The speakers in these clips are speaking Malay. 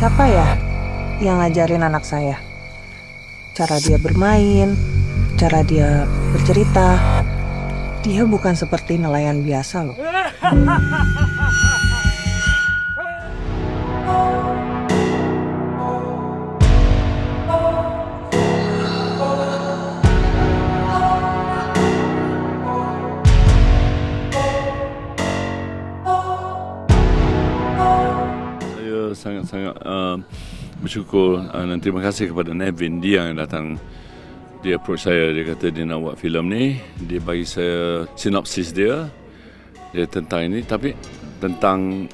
Siapa ya yang ngajarin anak saya? Cara dia bermain, cara dia bercerita. Dia bukan seperti nelayan biasa loh. sangat-sangat uh, bersyukur uh, dan terima kasih kepada Nevin. Dia yang datang. Dia approach saya dia kata dia nak buat filem ni. Dia bagi saya sinopsis dia dia tentang ini. Tapi tentang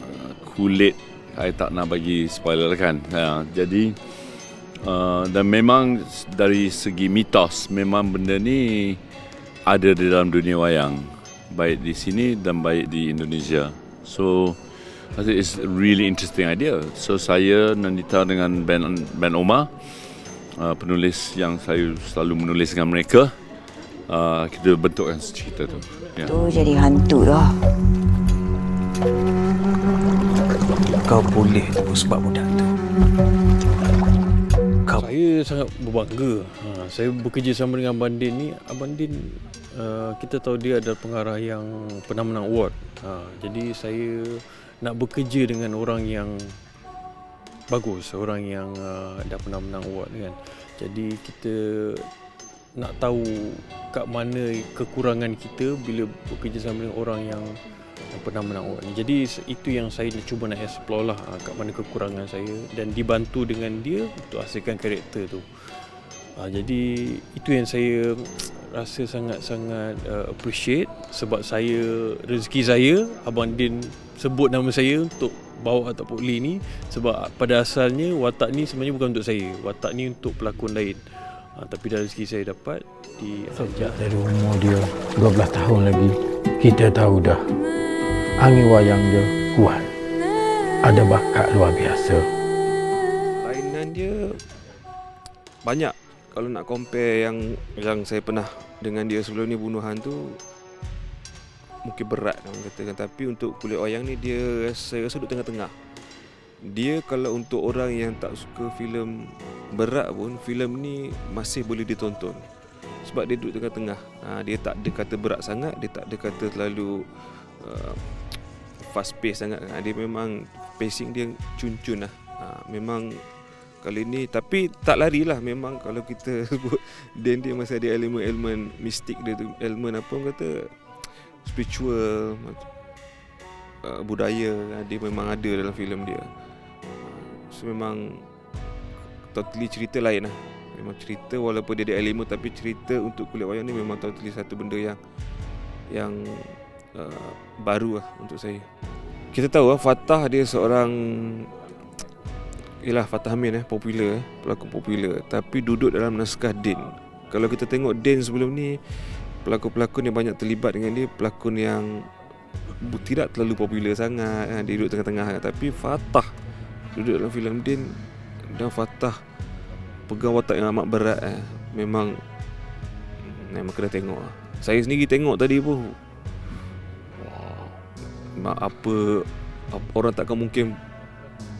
uh, kulit saya tak nak bagi spoiler kan. Uh, jadi uh, dan memang dari segi mitos memang benda ni ada di dalam dunia wayang. Baik di sini dan baik di Indonesia. So I think it's a really interesting idea. So saya Nandita dengan Ben Ben Omar uh, penulis yang saya selalu menulis dengan mereka uh, kita bentukkan cerita tu. Ya. Tu jadi hantu dah. Kau boleh tunggu sebab budak tu. Kau Saya sangat berbangga. Ha, saya bekerja sama dengan Abang Din ni. Abang Din, uh, kita tahu dia adalah pengarah yang pernah menang award. Ha, jadi saya nak bekerja dengan orang yang bagus, orang yang uh, dah pernah menang award kan. Jadi kita nak tahu kat mana kekurangan kita bila bekerja sama dengan orang yang yang pernah menang award ni. Jadi itu yang saya nak cuba nak explore lah ah, kat mana kekurangan saya dan dibantu dengan dia untuk hasilkan karakter tu. Uh, jadi itu yang saya rasa sangat-sangat uh, appreciate sebab saya rezeki saya Abang Din sebut nama saya untuk bawa Atak Pokli ni sebab pada asalnya watak ni sebenarnya bukan untuk saya. Watak ni untuk pelakon lain. Uh, tapi dah rezeki saya dapat di sejak dari umur dia 12 tahun lagi, kita tahu dah angin wayang dia kuat. Ada bakat luar biasa. Lainan dia banyak kalau nak compare yang yang saya pernah dengan dia sebelum ni bunuhan tu mungkin berat orang katakan tapi untuk kulit wayang ni dia saya rasa duduk tengah-tengah. Dia kalau untuk orang yang tak suka filem berat pun filem ni masih boleh ditonton. Sebab dia duduk tengah-tengah. Ha, dia tak ada kata berat sangat, dia tak ada kata terlalu uh, fast pace sangat. Ha, dia memang pacing dia cun-cun lah. Ha, memang kali ni. Tapi tak lari lah memang kalau kita sebut Dan dia masih ada elemen-elemen mistik dia tu. Elemen apa orang kata? Spiritual uh, budaya. Uh, dia memang ada dalam filem dia. So memang totally cerita lain lah. Memang cerita walaupun dia ada elemen tapi cerita untuk kulit wayang ni memang totally satu benda yang yang uh, baru lah untuk saya. Kita tahu lah Fatah dia seorang Yelah Fatah Amin eh popular eh pelakon popular tapi duduk dalam naskah Din. Kalau kita tengok Din sebelum ni pelakon-pelakon yang banyak terlibat dengan dia pelakon yang tidak terlalu popular sangat eh. dia duduk tengah-tengah tapi Fatah duduk dalam filem Din dan Fatah pegang watak yang amat berat eh. memang memang kena tengok lah. Saya sendiri tengok tadi pun wah, apa orang takkan mungkin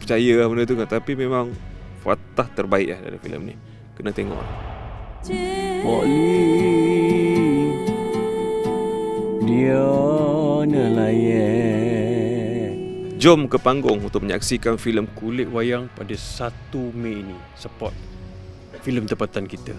percaya lah benda tu kan. Tapi memang Fatah terbaik lah dalam filem ni. Kena tengok lah. Poli Dia nelayan Jom ke panggung untuk menyaksikan filem Kulit Wayang pada 1 Mei ini Support filem tempatan kita